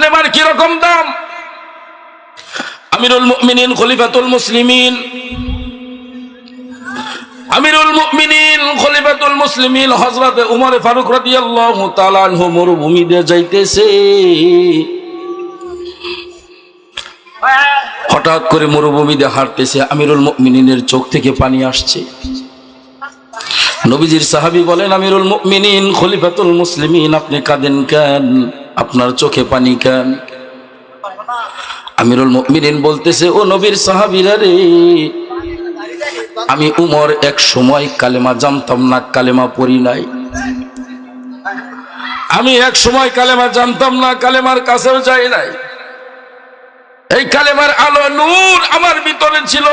কালেমার কীরকম দাম? আমিরুল মুমিনিন, খলিফাতুল মুসলিমিন। আমিরুল মুমিনিন, খলিফাতুল মুসলিমিন, হযরত উমর ফারুক রাদিয়াল্লাহু তাআলা আনহু মরুভূমিতে যাইতেছে। হঠাৎ করে মরুভূমিতে হাঁটতেছে, আমিরুল মুমিনিনের চোখ থেকে পানি আসছে। নবীজির সাহাবী বলেন, আমিরুল মুমিনিন, খলিফাতুল মুসলিমিন, আপনি কাঁদেন কেন? আপনার চোখে পানি কেন আমিরুল মুমিনিন বলতেছে, ও নবীর সাহাবীরা রে, আমি উমর এক সময় কালেমা জানতাম না, কালেমা পড়ি নাই। আমি এক সময় কালেমা জানতাম না, কালেমার কাছেও যাই নাই। এই কালেমার আলো নূর আমার ভিতরে ছিল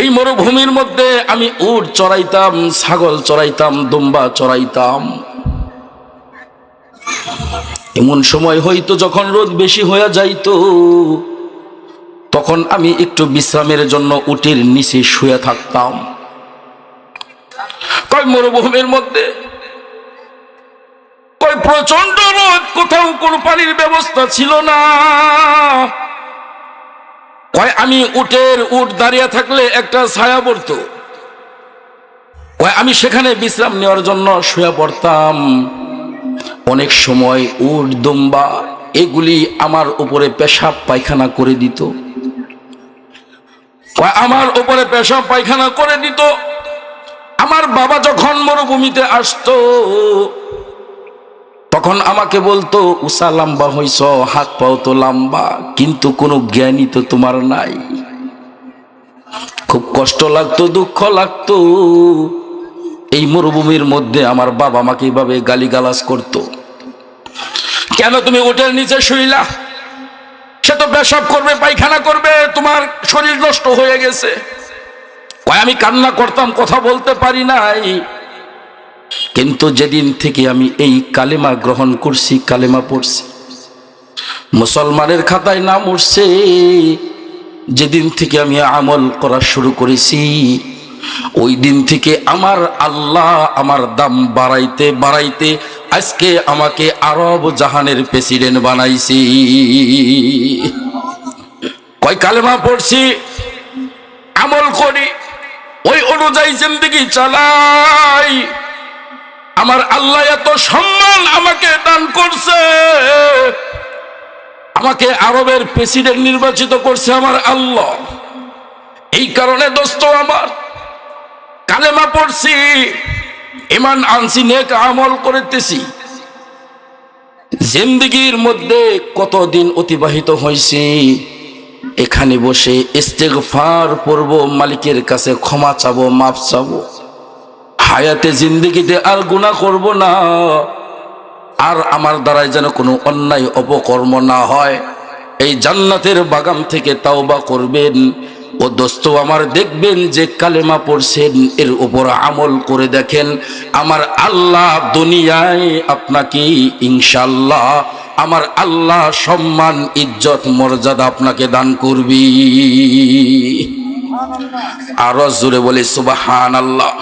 এই মরুভূমির মধ্যে আমি উট চড়াইতাম, ছাগল চড়াইতাম, দুম্বা চড়াইতাম। এমন সময় হইতো যখন রোদ বেশি হয়ে যাইতো, তখন আমি একটু বিশ্রামের জন্য উটের নিচে শুয়ে থাকতাম। কয় মরুভূমির মধ্যে? কয় প্রচণ্ড রোদ, কোথাও কোনো পানির ব্যবস্থা ছিল না। কয়, আমি উটের উট দাঁড়িয়ে থাকলে একটা ছায়া পড়তো। কয়, আমি সেখানে বিশ্রাম নেওয়ার জন্য শুয়ে পড়তাম। অনেক সময় উট, দুম্বা, এগুলি আমার উপরে পেশাব, পায়খানা করে দিত। আমার উপরে পেশাব, পায়খানা করে দিত। আমার বাবা যখন মরুভূমিতে আসতো তখন আমাকে বলতো, উষা, লম্বা হইছ, হাত পাও তো লম্বা, কিন্তু কোনো জ্ঞানই তো তোমার নাই। খুব কষ্ট লাগতো, দুঃখ লাগতো। এই মরুভূমির মধ্যে আমার বাবা আমাকে এইভাবে গালিগালাজ করতো। কেন তুমি ওটের নিচে শুইলা? সে তো পেশাব করবে, পায়খানা করবে, তোমার শরীর নষ্ট হয়ে গেছে। কয়, আমি কান্না করতাম, কথা বলতে পারি নাই। কিন্তু যেদিন থেকে আমি এই কালেমা গ্রহণ করছি, কালেমা পড়ছি, মুসলমানের খাতায় নাম উঠছে, যেদিন থেকে আমি আমল করা শুরু করেছি, ওই দিন থেকে আমার আল্লাহ আমার দাম বাড়াইতে বাড়াইতে আজকে আমাকে আরব জাহানের প্রেসিডেন্ট বানাইছি। কয় কালেমা পড়ছি? আমল করি, ওই অনুযায়ী জিন্দগি চালাই। আমার আল্লাহ এত সম্মান আমাকে দান করছে। আমাকে আরবের প্রেসিডেন্ট নির্বাচিত করছে আমার আল্লাহ। এই কারণে দোস্ত আমার কালেমা পড়ছি, ইমান আনছি, নেক আমল করিতেছি। জিন্দগির মধ্যে কতদিন অতিবাহিত হয়েছে এখানে বসে ইস্তেগফার পড়ব, মালিকের কাছে ক্ষমা চাবো মাপ চাবো। হায়াতে জিন্দগিতে আর গুণা করব না। আর আমার দ্বারাই যেন কোনো অন্যায় অপকর্ম না হয়। এই জান্নাতের বাগান থেকে তাওবা করবেন। ও দোস্ত আমার দেখবেন যে কালেমা পড়ছেন, এর উপর আমল করে দেখেন। আমার আল্লাহ দুনিয়ায় আপনাকে ইনশাল্লাহ আমার আল্লাহ সম্মান, ইজ্জত, মর্যাদা আপনাকে দান করবি। আরও জোরে বলে সুবাহান আল্লাহ